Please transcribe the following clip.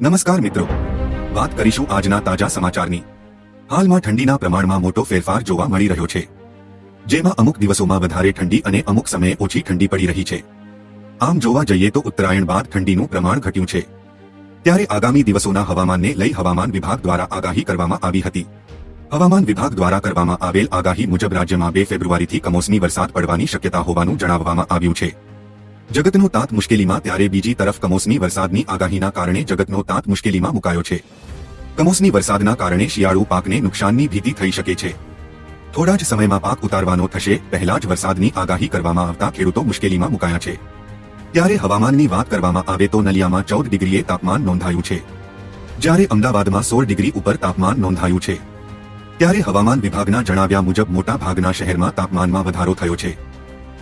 નમસ્કાર મિત્રો. વાત કરીશું આજના તાજા સમાચારની. હાલમાં ઠંડીના પ્રમાણમાં મોટો ફેરફાર જોવા મળી રહ્યો છે. જેમાં અમુક દિવસોમાં વધારે ઠંડી અને અમુક સમયે ઓછી ઠંડી પડી રહી છે. આમ જોવા જઈએ તો ઉત્તરાયણ બાદ ઠંડીનું પ્રમાણ ઘટ્યું છે. ત્યારે આગામી દિવસોના હવામાનને લઈ હવામાન વિભાગ દ્વારા આગાહી કરવામાં આવી હતી. હવામાન વિભાગ દ્વારા કરવામાં આવેલ આગાહી મુજબ રાજ્યમાં બે ફેબ્રુઆરીથી કમોસમી વરસાદ પડવાની શક્યતા હોવાનું જણાવવામાં આવ્યું છે. જગતનો તાંત મુશ્કેલીમાં ત્યારે બીજી તરફ કમોસમી વરસાદની આગાહીના કારણે જગતનો તાંત મુશ્કેલીમાં મુકાયો છે. કમોસમી વરસાદના કારણે શિયાળુ પાકને નુકસાનની ભીતિ થઈ શકે છે. થોડા જ સમયમાં પાક ઉતારવાનો થશે, પહેલા જ વરસાદની આગાહી કરવામાં આવતા ખેડૂતો મુશ્કેલીમાં મુકાયા છે. ત્યારે હવામાનની વાત કરવામાં આવે તો નલિયામાં ચૌદ ડિગ્રીએ તાપમાન નોંધાયું છે. જ્યારે અમદાવાદમાં સોળ ડિગ્રી ઉપર તાપમાન નોંધાયું છે. ત્યારે હવામાન વિભાગના જણાવ્યા મુજબ મોટા ભાગના શહેરમાં તાપમાનમાં વધારો થયો છે.